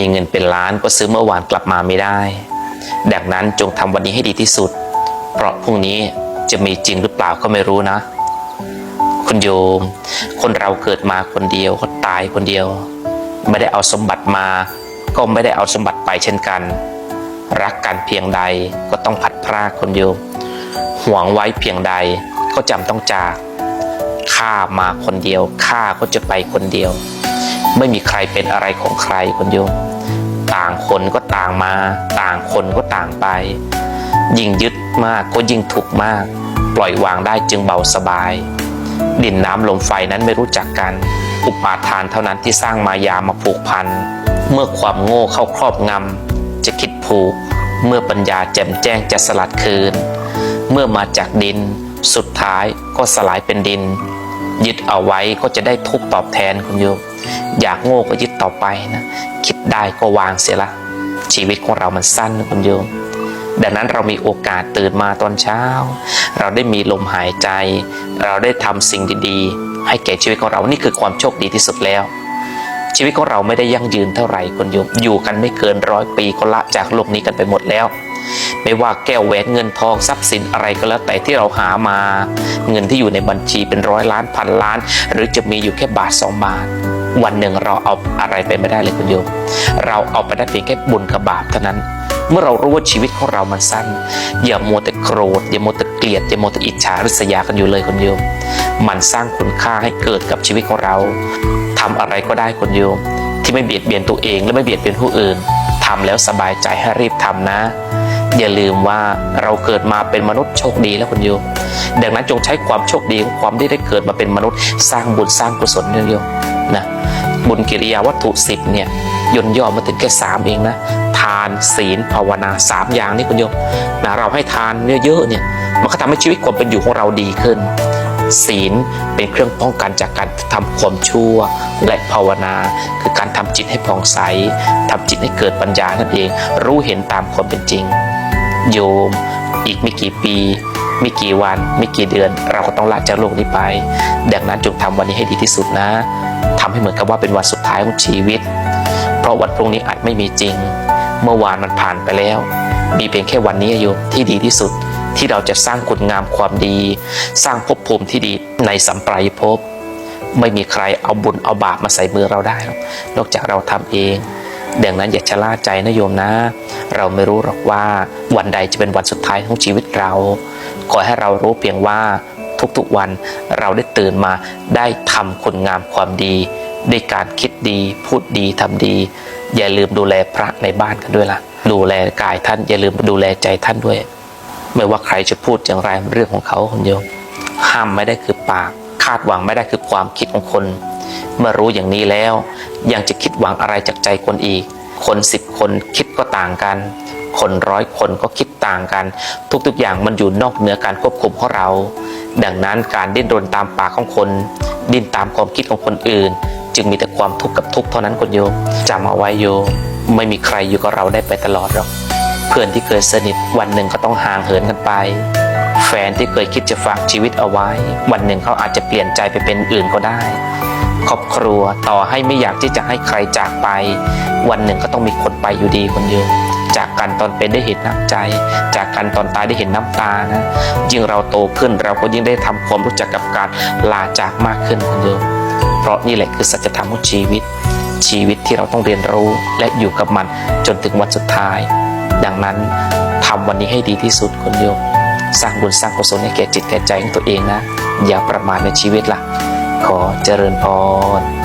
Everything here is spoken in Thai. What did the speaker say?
มีเงินเป็นล้านก็ซื้อเมื่อวานกลับมาไม่ได้ ดังนั้นจงทำวันนี้ให้ดีที่สุด เพราะพรุ่งนี้จะมีจริงหรือเปล่าก็ไม่รู้นะ คุณโยม คนเราเกิดมาคนเดียวก็ตายคนเดียว ไม่ได้เอาสมบัติมา ก็ไม่ได้เอาสมบัติไปเช่นกัน รักกันเพียงใดก็ต้องพัดพรากคนโยมห่วงไว้เพียงใดก็จำต้องจากข้ามาคนเดียวข้าก็จะไปคนเดียว ไม่มีใครเป็นอะไรของใครคนโยม ต่างคนก็ต่างมา ต่างคนก็ต่างไป ยิ่งยึดมากก็ยิ่งทุกข์มาก ปล่อยวางได้จึงเบาสบาย ดินน้ำลมไฟนั้นไม่รู้จักกัน อุปาทานเท่านั้นที่สร้างมายามาผูกพัน เมื่อความโง่เข้าครอบงำจะคิดผูก เมื่อปัญญาแจ่มแจ้งจะสลัดคืน เมื่อมาจากดิน สุดท้ายก็สลายเป็นดิน ยึดเอาไว้ก็จะได้ทุกตอบแทนคุณโยม อยากโง่ก็ยึดต่อไปนะคิดได้ก็วางเสียละ ชีวิตของเรามันสั้นคุณโยม ดังนั้นเรามีโอกาสตื่นมาตอนเช้า เราได้มีลมหายใจ เราได้ทำสิ่งดีๆ ให้แก่ชีวิตของเรานี่คือความโชคดีที่สุดแล้ว ชีวิตของเราไม่ได้ยั่งยืนเท่าไหร่คุณโยมอยู่กันไม่เกินร้อยปีก็ละจากโลกนี้กันไปหมดแล้วไม่ว่าแก้วแหวนเงินทองทรัพย์สินอะไรก็แล้วแต่ที่เราหามา เงินที่อยู่ในบัญชีเป็นร้อยล้านพันล้าน หรือจะมีอยู่แค่บาทสองบาท วันหนึ่งเราเอาอะไรไปไม่ได้เลยคุณโยม เราเอาไปได้เพียงแค่บุญกับบาปเท่านั้น เมื่อเรารู้ว่าชีวิตของเรามันสั้น อย่ามัวแต่โกรธ อย่ามัวแต่เกลียด อย่ามัวแต่อิจฉาริษยากันอยู่เลยคุณโยม มันสร้างคุณค่าให้เกิดกับชีวิตของเราทำอะไรก็ได้คุณโยม ที่ไม่เบียดเบียนตัวเองและไม่เบียดเบียนผู้อื่นทำแล้วสบายใจให้รีบทำนะ อย่าลืมว่าเราเกิดมาเป็นมนุษย์โชคดีแล้วคุณโยมดังนั้นจงใช้ความโชคดีของความที่ได้เกิดมาเป็นมนุษย์ สร้างบุญสร้างกุศลเนี่ยโยมนะ บุญกิริยาวัตถุสิบเนี่ยย่นย่อมาถึงแค่สามเองนะทานศีลภาวนาสามอย่างนี่คุณโยมนะเราให้ทานเยอะๆเนี่ยมันก็ทำให้ชีวิตความเป็นอยู่ของเราดีขึ้น ศีลเป็นเครื่องป้องกันจากการทำความชั่วและภาวนา คือการทำจิตให้ผ่องใสทำจิตให้เกิดปัญญานั่นเอง รู้เห็นตามความเป็นจริง โยม อีกไม่กี่ปีไม่กี่วันไม่กี่เดือน เราก็ต้องละจากโลกนี้ไป ดังนั้นจงทำวันนี้ให้ดีที่สุดนะ ทำให้เหมือนกับว่าเป็นวันสุดท้ายของชีวิต เพราะวันพรุ่งนี้อาจไม่มีจริง เมื่อวานมันผ่านไปแล้ว มีเพียงแค่วันนี้โยมที่ดีที่สุดที่เราจะสร้างคุณงามความดี สร้างภพภูมิที่ดีในสัมปรายภพไม่มีใครเอาบุญเอาบาปมาใส่มือเราได้หรอกนอกจากเราทำเองดังนั้นอย่าชะล่าใจนะโยมนะ เราไม่รู้หรอกว่าวันใดจะเป็นวันสุดท้ายของชีวิตเรา ขอให้เรารู้เพียงว่า ทุกๆวัน เราได้ตื่นมาได้ทำคุณงามความดีด้วยการคิดดีพูดดีทำดี อย่าลืมดูแลพระในบ้านกันด้วยล่ะ ดูแลกายท่าน อย่าลืมดูแลใจท่านด้วย ไม่ว่าใครจะพูดอย่างไรเรื่องของเขาคนโยมห้ามไม่ได้คือปาก คาดหวังไม่ได้คือความคิดของคน เมื่อรู้อย่างนี้แล้ว ยังจะคิดหวังอะไรจากใจคนอีก คนสิบคนคิดก็ต่างกัน คนร้อยคนก็คิดต่างกัน ทุกๆอย่างมันอยู่นอกเหนือการควบคุมของเรา ดังนั้นการดิ้นรนตามปากของคน ดิ้นตามความคิดของคนอื่น จึงมีแต่ความทุกข์กับทุกข์เท่านั้นคนโยมจำเอาไว้โยมไม่มีใครอยู่กับเราได้ไปตลอดหรอกเพื่อนที่เคยสนิทวันหนึ่งก็ต้องห่างเหินกันไปแฟนที่เคยคิดจะฝากชีวิตเอาไว้ วันหนึ่งเขาอาจจะเปลี่ยนใจไปเป็นอื่นก็ได้ ครอบครัว ต่อให้ไม่อยากที่จะให้ใครจากไป วันหนึ่งก็ต้องมีคนไปอยู่ดีคนเดียวจากกันตอนเป็นได้เห็นน้ำใจ จากกันตอนตายได้เห็นน้ำตานะยิ่งเราโตขึ้นเราก็ยิ่งได้ทำความรู้จักกับการลาจากมากขึ้นคนเดียวเพราะนี่แหละคือสัจธรรมของชีวิต ชีวิตที่เราต้องเรียนรู้และอยู่กับมันจนถึงวันสุดท้าย ดังนั้นทำวันนี้ให้ดีที่สุดคนโยมสร้างบุญสร้างกุศลให้แก่จิตแก่ใจของตัวเองนะ อย่าประมาทในชีวิตละ่ะ ขอเจริญพร